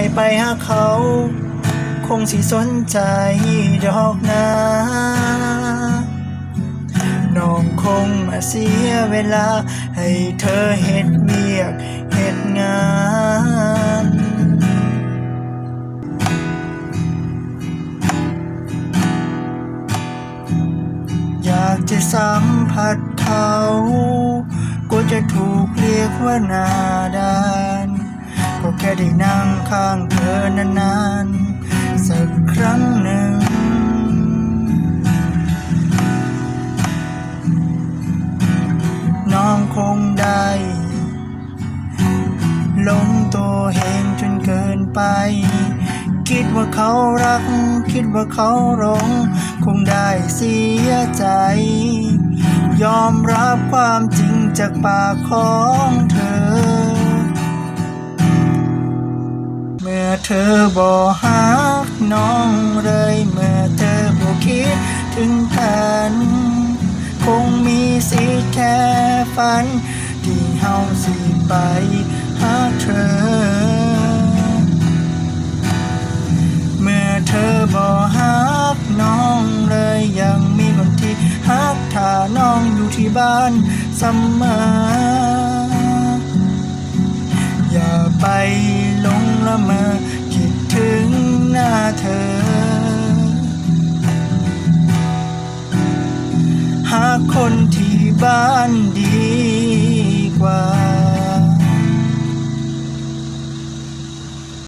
ให้ไปหาเขา คงสิสนใจดอกนะน้องคงมาเสียเวลา ให้เธอเฮ็ดเวียกเฮ็ดงานอยากจะสัมผัสเขา ก็จะถูกเรียกว่านาดา ค่ได้นั่งข้างเธอนานๆ สักครั้งหนึ่ง น้องคงได้ลงตัวเองจนเกินไป คิดว่าเขารัก คิดว่าเขาหลง คงได้เสียใจ ยอมรับความจริงจากปากของเธอ ธอบอหักน้องเลยเมื่อเธอบอกคิดถึงกัน คงมีสิแค่ฝัน ที่เฮาสิไปหาเธอ เมื่อเธอบอหักน้องเลยยังมีคนที่หักถ้าน้องอยู่ที่บ้านเสมาไปหลงละเมอคิดถึงหน้าเธอ goodbye.